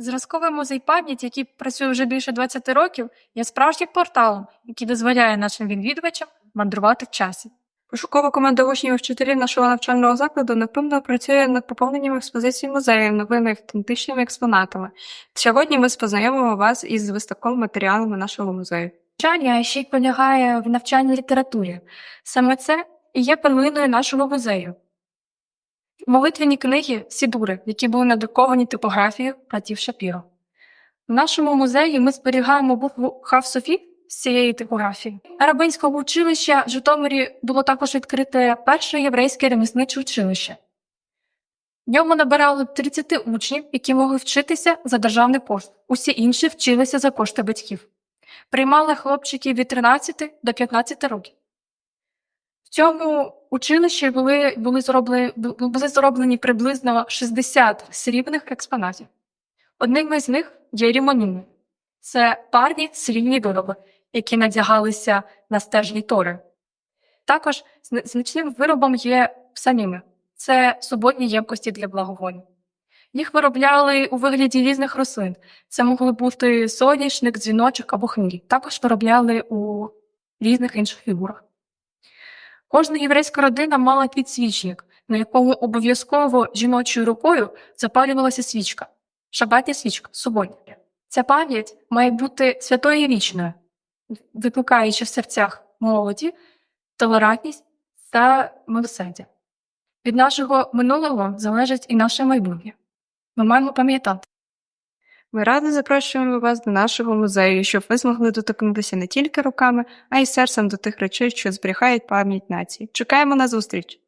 Зразковий музей пам'яті, який працює вже більше 20 років, є справжнім порталом, який дозволяє нашим відвідувачам мандрувати в часі. Пошукова команда учнів і вчителів нашого навчального закладу невпинно працює над поповненням експозиції музею новими автентичними експонатами. Сьогодні ми познайомимо вас із виставковими матеріалами нашого музею. Навчання ще й полягає в навчанні літературі. Саме це і є перлиною нашого музею. Молитвені книги Сідури, які були надруковані типографією братів Шапіро. В нашому музеї ми зберігаємо букву Хав Софі з цієї типографії. Арабинського училища в Житомирі було також відкрите перше єврейське ремісниче училище. В ньому набирали 30 учнів, які могли вчитися за державний кошт. Усі інші вчилися за кошти батьків приймали хлопчиків від 13 до 15 років. В цьому училищі були, були, зроблені, були зроблені приблизно 60 срібних експонатів. Одним із них є рімоніни. Це парні срібні вироби, які надягалися на стежні тори. Також значним виробом є псаміми. Це суботні ємкості для благовонь. Їх виробляли у вигляді різних рослин. Це могли бути соняшник, дзвіночок або хміль. Також виробляли у різних інших фігурах. Кожна єврейська родина мала підсвічник, на якому обов'язково жіночою рукою запалювалася свічка. Шабатня свічка, суботня. Ця пам'ять має бути святою і вічною, викликаючи в серцях молоді, толерантність та милосердя. Від нашого минулого залежить і наше майбутнє. Ми маємо пам'ятати. Ми радо запрошуємо вас до нашого музею, щоб ви змогли доторкнутися не тільки руками, а й серцем до тих речей, що зберігають пам'ять нації. Чекаємо на зустріч!